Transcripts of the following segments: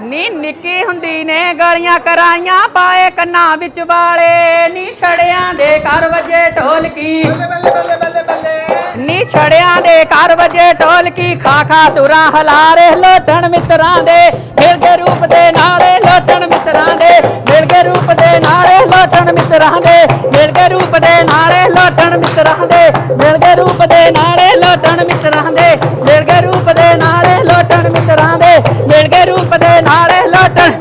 ਨੀ ਨਿੱਕੀ ਹੁੰਦੀ ਨੇ ਗਾਲੀਆਂ ਕਰਾਈਆਂ ਪਾਏ ਕੰਨਾਂ ਵਿੱਚ ਵਾਲੇ ਨੀ ਛੜਿਆਂ ਦੇ ਘਰ ਵਜੇ ਢੋਲਕੀ। ਨੀ ਛੜਿਆਂ ਦੇ ਘਰ ਵਜੇ ਢੋਲਕੀ ਖਾ ਖਾ ਤੁਰਾ ਹਲਾਰੇ ਲੋਟਣ ਮਿੱਤਰਾਂ ਦੇ ਮਿਲ ਕੇ ਰੂਪ ਦੇ ਨਾਲੇ ਲੋਟਣ ਮਿੱਤਰਾਂ ਦੇ ਮਿਲ ਕੇ ਰੂਪ ਦੇ ਨਾਲੇ ਲੋਟਣ ਮਿੱਤਰਾਂ ਦੇ ਮਿਲ ਕੇ ਰੂਪ ਦੇ ਨਾਲੇ ਲੋਟਣ ਮਿੱਤਰਾਂ ਦੇ। ਦੇ ਨਾਲੇ ਲੋਟਣ ਮਿੱਤਰਾਂ ਦੇ, ਮਿਲ ਕੇ ਰੂਪ ਦੇ ਨਾਲੇ ਲੋਟਣ ਮਿੱਤਰਾਂ ਦੇ, ਮਿਲ ਕੇ ਰੂਪ ਦੇ ਨਾਲੇ ਲੋਟਣ।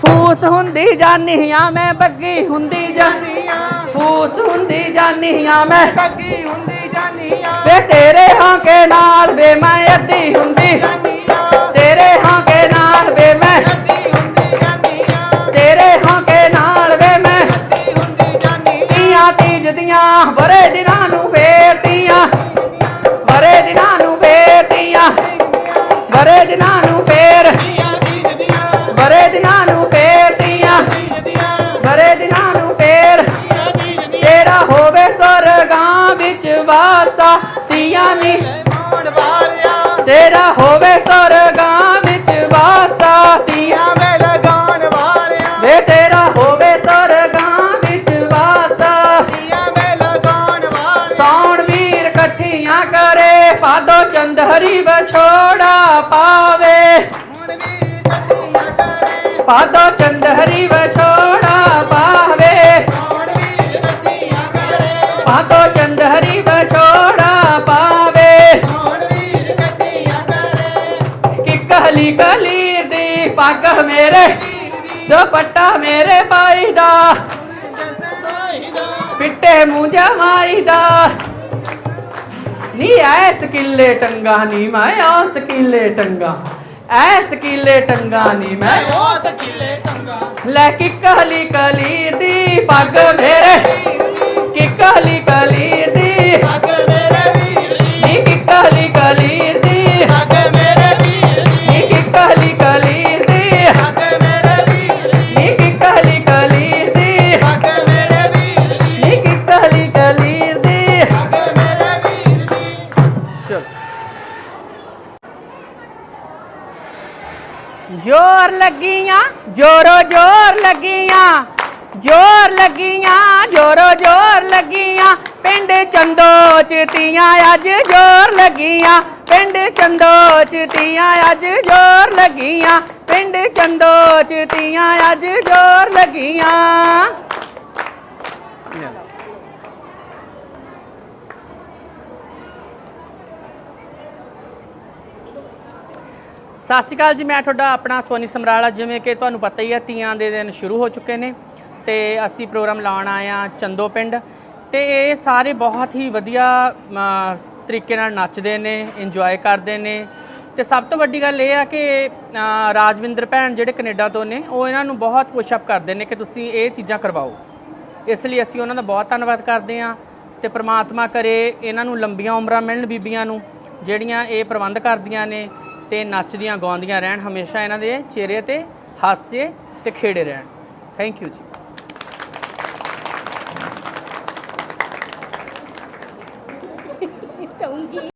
ਫੂਸ ਹੁੰਦੀ ਜਾਨੀ ਮੈਂ, ਬੱਗੀ ਹੁੰਦੀ ਜਾਨੀ ਫੂਸ ਹੁੰਦੀ ਜਾਨੀ ਮੈਂ, ਬੱਗੀ ਹੁੰਦੀ ਜਾਨੀਆਂ ਵੇ ਤੇਰੇ ਹਾਂਕੇ ਨਾਲ ਵੇ ਮੈਂ ਅੱਧੀ ਹੁੰਦੀ। ਜਾਨੀਆਂ ਤੇਰੇ ਹਾਂਕੇ ਨਾਲ ਵੇ ਮੈਂ ਅੱਧੀ ਹੁੰਦੀ ਜਾਨੀਆਂ ਤੇਰੇ ਹਾਂਕੇ ਨਾਲ ਵੇ ਮੈਂ ਅੱਧੀ ਹੁੰਦੀ ਜਾਨੀਆਂ ਤੀਆਂ ਤੀਜ ਦੀਆਂ ਬਰੇ ਦਿਨਾਂ ਨੂੰ ਫੇਰਤੀਆਂ ਦਿਨਾਂ ਨੂੰ ਫੇਰ। ਬਰੇ ਦਿਨਾਂ ਨੂੰ ਫੇਰਤੀਆਂ ਬੀਜ ਦੀਆਂ ਬਰੇ ਦਿਨਾਂ ਨੂੰ ਫੇਰ। ਤੇਰਾ ਹੋਵੇ ਸੁਰਗਾਂ ਵਿੱਚ ਵਾਸਾ ਤੀਆਂ ਨੀ। ਤੇਰਾ ਹੋਵੇ ਸੁਰਗਾਂ ਕਰੇ ਪਾਦੋ ਚੰਦਹਰੀ ਵਿਛੋੜਾ ਪਾਵੇ। ਕਰੇ। ਪਾਦੋ ਚੰਦਹਰੀ ਵਿਛੋੜਾ ਪਾਵੇ। ਕਰੇ। ਪਾਦੋ ਚੰਦਹਰੀ ਵਿਛੋੜਾ ਪਾਵੇ। ਕਿ ਕਹਲੀ ਕਲੀ ਦੀ ਪੱਗ ਮੇਰੇ ਦੁਪੱਟਾ ਮੇਰੇ ਭਾਈ ਦਾ ਪਿੱਟੇ ਮੂੰਹ ਜਮਾਈ ਦਾ ਨੀ ਐ ਸਕੀਲੇ ਟੰਗਾ ਨੀ ਮੈਂ ਐਸ ਕਿੱਲੇ ਟੰਗਾ। ਐਸ ਕਿੱਲੇ ਟੰਗਾ ਨੀ ਮੈਂ ਉਸ ਕਿਲੇ ਟੰਗਾ। ਲੈ ਕਿ ਕਹਲੀ ਕਲੀ ਦੀ ਪੱਗ ਮੇਰੇ। ਕਿ ਜੋਰ ਲੱਗੀਆਂ, ਜੋਰੋ ਜੋਰ ਲੱਗੀਆਂ ਜੋਰ ਲੱਗੀਆਂ, ਜੋਰੋ ਜੋਰ ਲੱਗੀਆਂ। ਪਿੰਡ ਚੰਦੋ ਚ ਅੱਜ ਜੋਰ ਲੱਗੀਆਂ, ਪਿੰਡ ਚੰਦੋ ਚ ਅੱਜ ਜੋਰ ਲੱਗੀਆਂ, ਪਿੰਡ ਚੰਦੋ ਚ ਅੱਜ ਜੋਰ ਲੱਗੀਆਂ। ਸਤਿ ਸ਼੍ਰੀ ਅਕਾਲ ਜੀ, ਮੈਂ ਤੁਹਾਡਾ ਆਪਣਾ ਸੋਨੀ ਸਮਰਾਲਾ, ਜਿਵੇਂ ਕਿ ਤੁਹਾਨੂੰ ਪਤਾ ਹੀ ਹੈ ਤੀਆਂ ਦੇ ਦਿਨ ਸ਼ੁਰੂ ਹੋ ਚੁੱਕੇ ਨੇ ਤੇ ਅਸੀਂ ਪ੍ਰੋਗਰਾਮ ਲਾਉਣ ਆਏ ਆ ਚੰਦੋ ਪਿੰਡ ਤੇ ਇਹ ਸਾਰੇ ਬਹੁਤ ਹੀ ਵਧੀਆ ਤਰੀਕੇ ਨਾਲ ਨੱਚਦੇ ਨੇ ਇੰਜੋਏ ਕਰਦੇ ਨੇ ਤੇ ਸਭ ਤੋਂ ਵੱਡੀ ਗੱਲ ਇਹ ਆ ਕਿ ਰਾਜਵਿੰਦਰ ਭੈਣ ਜਿਹੜੇ ਕੈਨੇਡਾ ਤੋਂ ਨੇ, ਉਹ ਇਹਨਾਂ ਨੂੰ ਬਹੁਤ ਪੁਸ਼ਅਪ ਕਰਦੇ ਨੇ ਕਿ ਤੁਸੀਂ ਇਹ ਚੀਜ਼ਾਂ ਕਰਵਾਓ। ਇਸ ਲਈ ਅਸੀਂ ਉਹਨਾਂ ਦਾ ਬਹੁਤ ਧੰਨਵਾਦ ਕਰਦੇ ਹਾਂ ਤੇ ਪ੍ਰਮਾਤਮਾ ਕਰੇ ਇਹਨਾਂ ਨੂੰ ਲੰਬੀਆਂ ਉਮਰਾਂ ਮਿਲਣ ਬੀਬੀਆਂ ਨੂੰ, ਜਿਹੜੀਆਂ ਇਹ ਪ੍ਰਬੰਧ ਕਰਦੀਆਂ ਨੇ ਤੇ ਨੱਚਦੀਆਂ, ਗਾਉਂਦੀਆਂ ਰਹਿਣ, ਹਮੇਸ਼ਾ ਇਹਨਾਂ ਦੇ ਚਿਹਰੇ ਤੇ ਹਾਸੇ ਤੇ ਖੇੜੇ ਰਹਿਣ। ਥੈਂਕ ਯੂ ਜੀ।